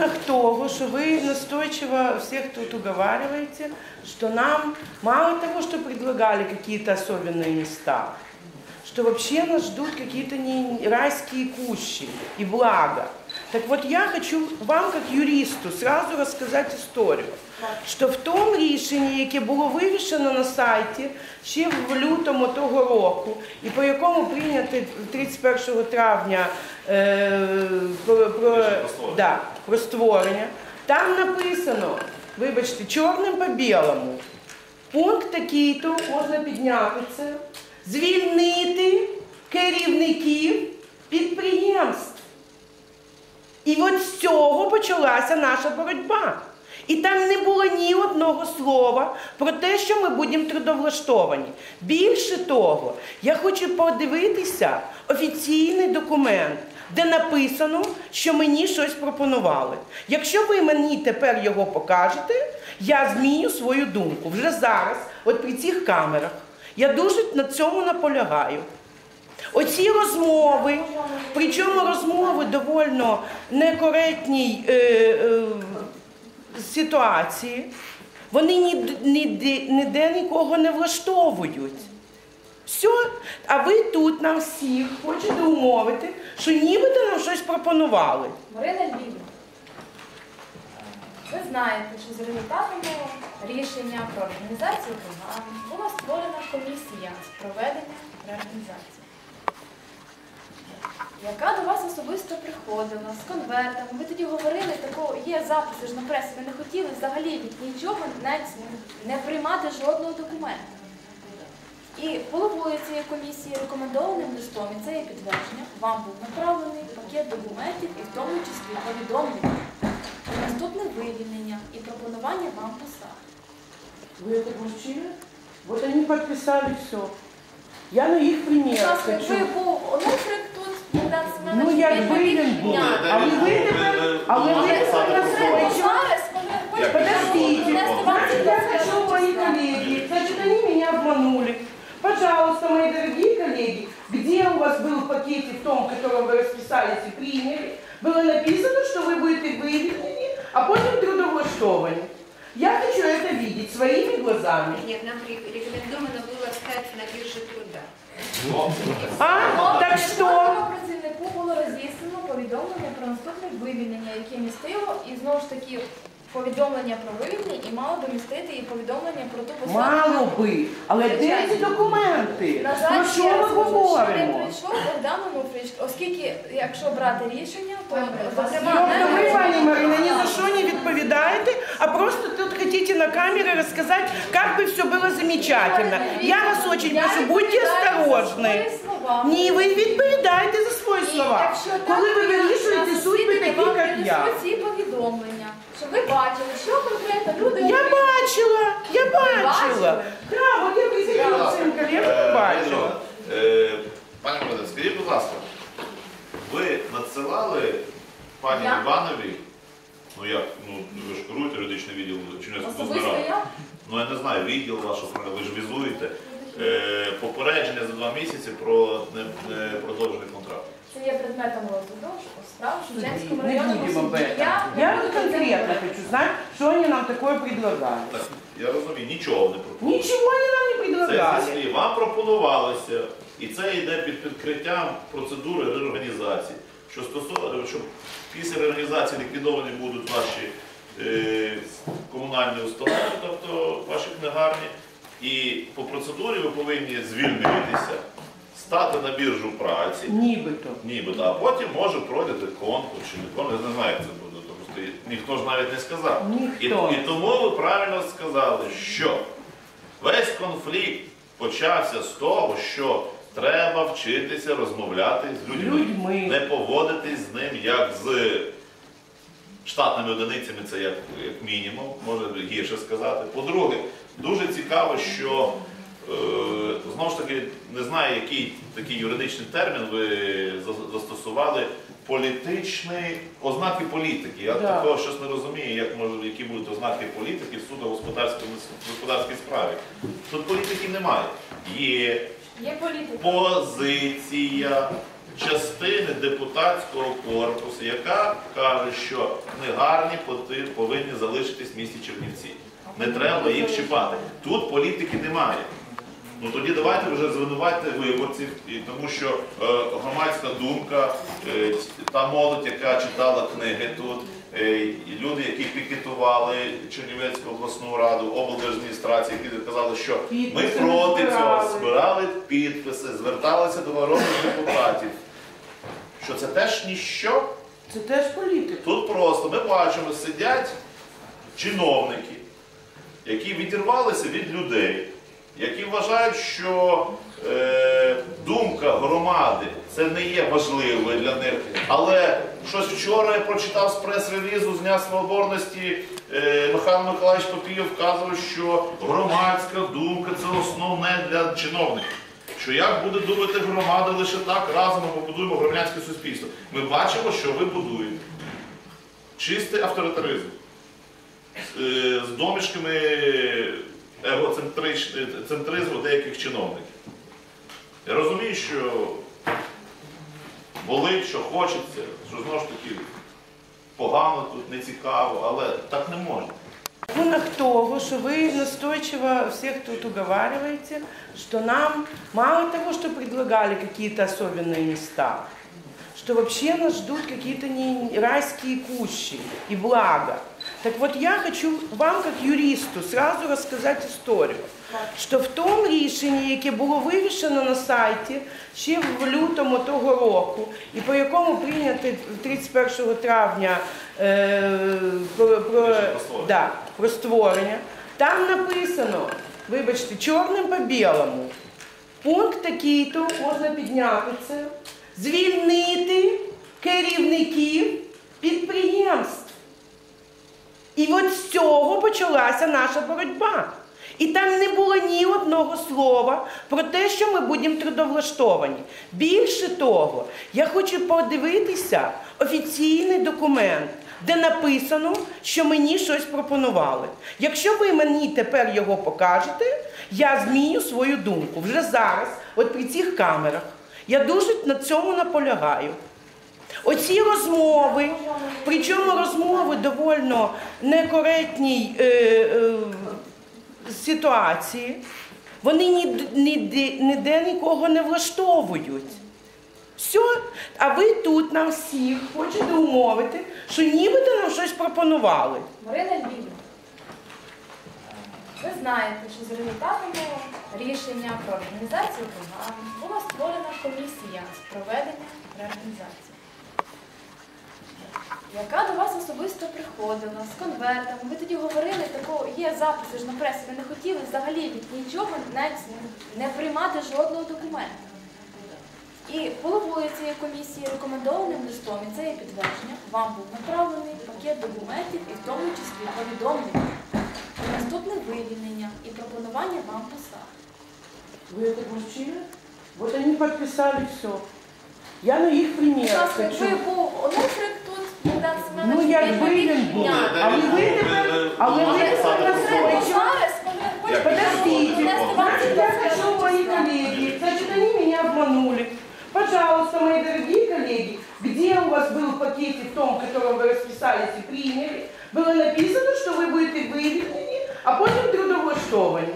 законах того, что вы настойчиво всех тут уговариваете, что нам мало того, что предлагали какие-то особенные места, что вообще нас ждут какие-то не райские кущи и блага. Так вот я хочу вам, как юристу, сразу рассказать історію, що в тому рішенні, яке було вивішено на сайті ще в лютому того року, і по якому прийнято 31 травня е, про, про, да, про створення, там написано, вибачте, чорним по білому, пункт такий-то, можна підняти це, звільнити керівників підприємств. І от з цього почалася наша боротьба. І там не було ні одного слова про те, що ми будемо трудовлаштовані. Більше того, я хочу подивитися офіційний документ, де написано, що мені щось пропонували. Якщо ви мені тепер його покажете, я зміню свою думку вже зараз, от при цих камерах. Я дуже на цьому наполягаю. Оці розмови, причому розмови довольно некоректній е, е, ситуації, вони ніде, ніде нікого не влаштовують. Все, а ви тут нам всіх хочете умовити, що нібито нам щось пропонували. Марина Львівна, ви знаєте, що за результатами рішення про організацію програми була створена комісія з проведення реорганізації, яка до вас особисто приходила з конвертами. Ви тоді говорили, такого є записи ж на пресі, ви не хотіли взагалі від нічого навіть не приймати жодного документа. І головою цієї комісії рекомендованим листом, і це є підтвердження, вам був направлений пакет документів і в тому числі повідомлення про наступне вивільнення і пропонування вам посад. Вы это получили? Вот они подписали все. Я на их Будь пример хочу. якби був Онуфрик тут, Богдан Семенович, Ну, як він міг був. підняти. А ви тепер- а ви Але тепер конкретно настойчиво. зараз, ви Як хочете Подождите, значит, я хочу, мои коллеги, значит, они меня обманули. Пожалуйста, мои дорогие коллеги, где у вас был в пакете в том, котором вы расписались и приняли, было написано, что вы будете выведены, а потом трудовлаштовані. Я хочу это видеть своими глазами. Нет, нам ре- рекомендовано было остаться на бирже труда. А? Так что? Кожному працівнику було роз'яснено повідомлення про наступне вивільнення, яке містило, і знову ж таки повідомлення про вивільнення і мало би містити і повідомлення про ту посаду. Мало би, але де ці документи? На Про жаль, що ще ми раз кажу, що не говоримо? прийшов Богдан Онуфрич, оскільки, якщо брати рішення, то зокрема Тобто ви, не пані Марина, ні за що не відповідаєте, а просто тут хотите на камере рассказать, как бы все было замечательно. Я вас очень Я прошу, будьте відповідаю за осторожні. свої слова. Ні, ви відповідаєте за свої І слова. якщо так, Коли ви то я вирішуєте на судьби засіданні такі, вам як я. принесу ці повідомлення, щоб ви бачили, що конкретно люди Я бачила, я бачила. Да, от я присягнула своїм колегам, бачила. Пані Володимир, скажіть, будь ласка, ви надсилали пані Я? Іванові, ну як, ну ви ж керуєте юридичний відділ Особисто ради. я Ну я не знаю, відділ вашого, ви ж візуєте. Е, попередження за два місяці про не- не продовжений контракт. Це є предметом розгляду справ Шевченському Не районному будем суді. этом. Я Я вот конкретно хочу знать, что они нам такое предлагают. Так, я розумію, нічого не пропонує. Ничего они нам не Це предлагали. Вам пропонувалося, і це йде під підкриттям процедури реорганізації. Що стосовно, що після реорганізації ліквідовані будуть ваші е, комунальні установи, тобто ваші книгарні, і по процедурі ви повинні звільнитися, стати на біржу праці, Нібито. нібито, а потім може пройдете конкурс чи не конкурс, я не знаю, як це буде. Тобто ніхто ж навіть не сказав. І, Ніхто. і тому ви правильно сказали, що весь конфлікт почався з того, що треба вчитися розмовляти з людьми, Людьми. не поводитись з ним як з штатними одиницями, це як, як мінімум, може гірше сказати. По-друге, дуже цікаво, що знову ж таки не знаю, який такий юридичний термін ви застосували. Політичні ознаки політики. Я Да. такого щось не розумію, як може, які будуть ознаки політики в суду господарській справі. Тут політики немає. Є Є політика. позиція частини депутатського корпусу, яка каже, що книгарні поти- повинні залишитись в місті Чернівці. Не треба їх чіпати. Тут політики немає. Ну тоді давайте вже звинуватити виборців, і тому що е, громадська думка, е, та молодь, яка читала книги тут, е, і люди, які пікетували Чернівецьку обласну раду, облдержадміністрації, які казали, що ми Підписи проти цього збирали. збирали підписи, зверталися до народних депутатів. Що це теж ніщо. Це теж політика. Тут просто ми бачимо, сидять чиновники, які відірвалися від людей, які вважають, що е, думка громади це не є важливою для них. Але щось вчора я прочитав з прес-релізу з Дня Свободності, е, Михайло Миколаївич Попієв вказував, що громадська думка це основне для чиновників. Що як буде думати громада лише так, разом ми побудуємо громадянське суспільство. Ми бачимо, що ви будуєте. Чистий авторитаризм. Е, З домішками егоцентризму деяких чиновників. Я розумію, що болить, що хочеться, що знову ж таки погано тут, не цікаво, але так не можна. Рахунок того, что вы настойчиво всех тут уговариваете, что нам мало того, что предлагали какие-то особенные места, что нас ждут какие-то не райские кущи и блага. Так вот я хочу вам, как юристу, сразу рассказать историю, що в тому рішенні, яке було вивішено на сайті ще в лютому того року, і по якому прийнято 31 травня е, про, про, да, про створення, там написано, вибачте, чорним по білому. Пункт такий-то можна підняти це, звільнити керівників підприємств. І от з цього почалася наша боротьба. І там не було ні одного слова про те, що ми будемо трудовлаштовані. Більше того, я хочу подивитися офіційний документ, де написано, що мені щось пропонували. Якщо ви мені тепер його покажете, я зміню свою думку вже зараз, от при цих камерах. Я дуже на цьому наполягаю. Оці розмови, причому розмови довольно некоректній е, е, ситуації, вони ніде, ніде, ніде нікого не влаштовують. Все, а ви тут нам всіх хочете умовити, що нібито нам щось пропонували. Марина Львівна, ви знаєте, що за результатами рішення про організацію програми була створена комісія з проведення реорганізації, яка до вас особисто приходила з конвертами. Ви тоді говорили, тако, є записи ж на пресі, ви не хотіли взагалі від нічого навіть не приймати жодного документа. І головою цієї комісії рекомендованим листом, і це є підтвердження, вам був направлений пакет документів, і в тому числі повідомлення про наступне вивільнення і пропонування вам посад. Вы это получили? Вот они подписали все. Я на их Будь пример ласка, хочу. якби був Онуфрик Ну, якби він він міг був. підняти. А ви тепер- а ви Але тепер конкретно розумієте? зараз, коли ви Як хочете Подождите, внести вам значит, я хочу, мои коллеги, значит, они меня обманули. Пожалуйста, мои дорогие коллеги, где у вас был в пакете, в том, в котором вы расписались и приняли, было написано, что вы будете выведены, а потом трудовлаштовані.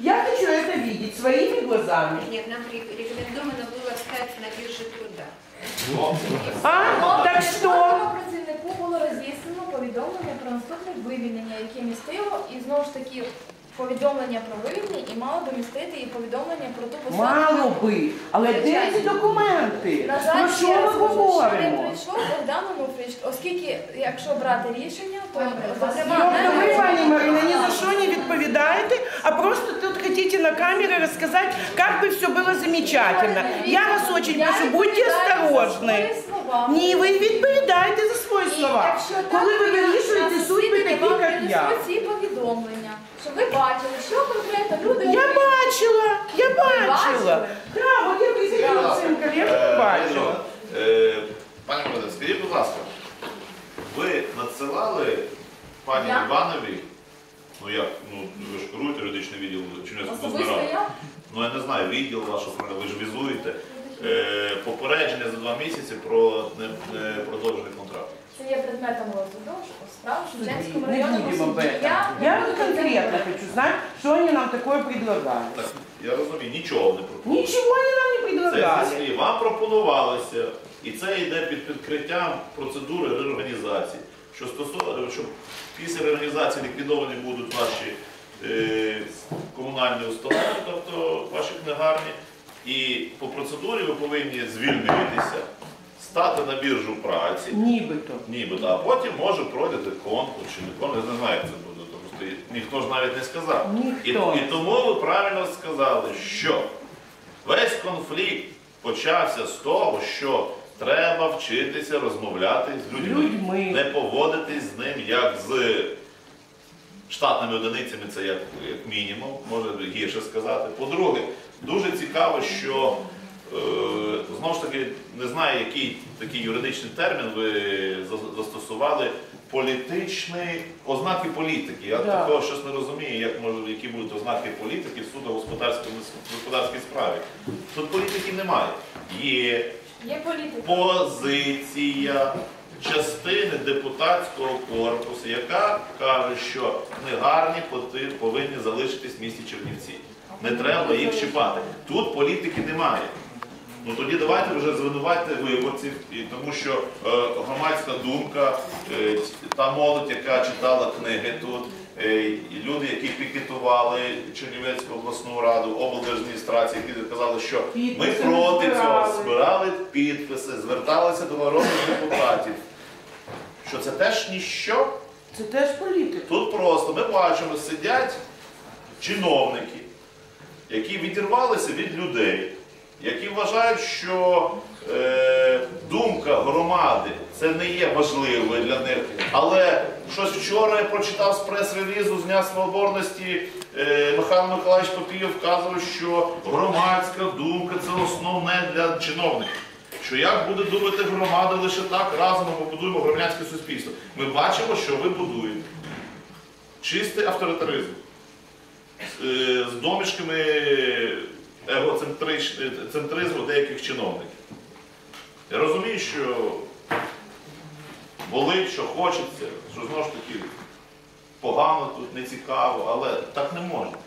Я хочу это видеть своими глазами. Нет, нам ре- рекомендовано было остаться на бирже труда. А? Так что? Кожному працівнику було роз'яснено повідомлення про наступне вивільнення, яке містило, і знову ж таки повідомлення про вивільнення і мало би містити і повідомлення про ту посаду. Мало би, але де ці документи? На Про жаль, що ще ми раз кажу, що не говоримо? прийшов Богдан Онуфрич, оскільки, якщо брати рішення, то зокрема Тобто ви, не пані Марина, ні за що не відповідаєте, а просто тут хотите на камеры рассказать, как бы все было замечательно. Я вас очень Я прошу, будьте відповідаю за осторожні. свої слова. Ні, ви відповідаєте за і слова. Коли ви я вирішуєте судьби вам як я. ці повідомлення, щоб ви бачили, що конкретно люди Я бачила, я бачила. бачили? Да, от я присягнула своїм колегам, бачила. Е, Пані Володимир, скажіть, будь ласка, ви надсилали пані Іванові, ну як, ну ви ж керуєте юридичний відділ Особисто я? Ну я не знаю, відділ ваш, ви ж візуєте. е, попередження за два місяці про продовжений контракт. Це є предметом розгляду справ в Шевченському Не районному будем суді. этом. Я, Я буду конкретно хочу знать, что они нам такое предлагают. Так, я розумію, нічого не пропонує. Ничего они нам не Це предлагали. слів. Вам пропонувалося, і це йде під підкриттям процедури реорганізації, що стосовно, що після реорганізації ліквідовані будуть ваші е, комунальні установи, тобто ваші книгарні, і по процедурі ви повинні звільнитися, стати на біржу праці. Нібито. Нібито, а потім може пройдете конкурс чи не конкурс, я не знаю, як це буде, тому що ніхто ж навіть не сказав. І, Ніхто. і тому ви правильно сказали, що весь конфлікт почався з того, що треба вчитися розмовляти з людьми, Людьми. не поводитись з ним як з штатними одиницями, це як, як мінімум, може гірше сказати. По-друге, дуже цікаво, що знову ж таки не знаю, який такий юридичний термін ви застосували. Політичні ознаки політики. Я Да. такого щось не розумію, як може, які будуть ознаки політики в судово-господарській справі. Тут політики немає. Є Є позиція частини депутатського корпусу, яка каже, що книгарні повинні залишитись в місті Чернівці. Не треба їх чіпати. Тут політики немає. Ну тоді давайте вже звинуватьте виборців, і тому що е, громадська думка, е, та молодь, яка читала книги тут, е, і люди, які пікетували Чернівецьку обласну раду, облдержадміністрації, які казали, що ми Підписи проти цього збирали. збирали підписи, зверталися до народних депутатів. Що це теж ніщо. Це теж політика. Тут просто ми бачимо, сидять чиновники, які відірвалися від людей, які вважають, що е, думка громади це не є важливою для них. Але щось вчора я прочитав з прес-релізу з Дня Свободності, е, Михайло Миколаївич Папієв вказував, що громадська думка це основне для чиновників. Що як буде думати громада лише так, разом ми побудуємо громадянське суспільство. Ми бачимо, що ви будуєте. Чистий авторитаризм. Е, З домішками егоцентризму деяких чиновників. Я розумію, що болить, що хочеться, що знову ж таки погано тут, не цікаво, але так не можна.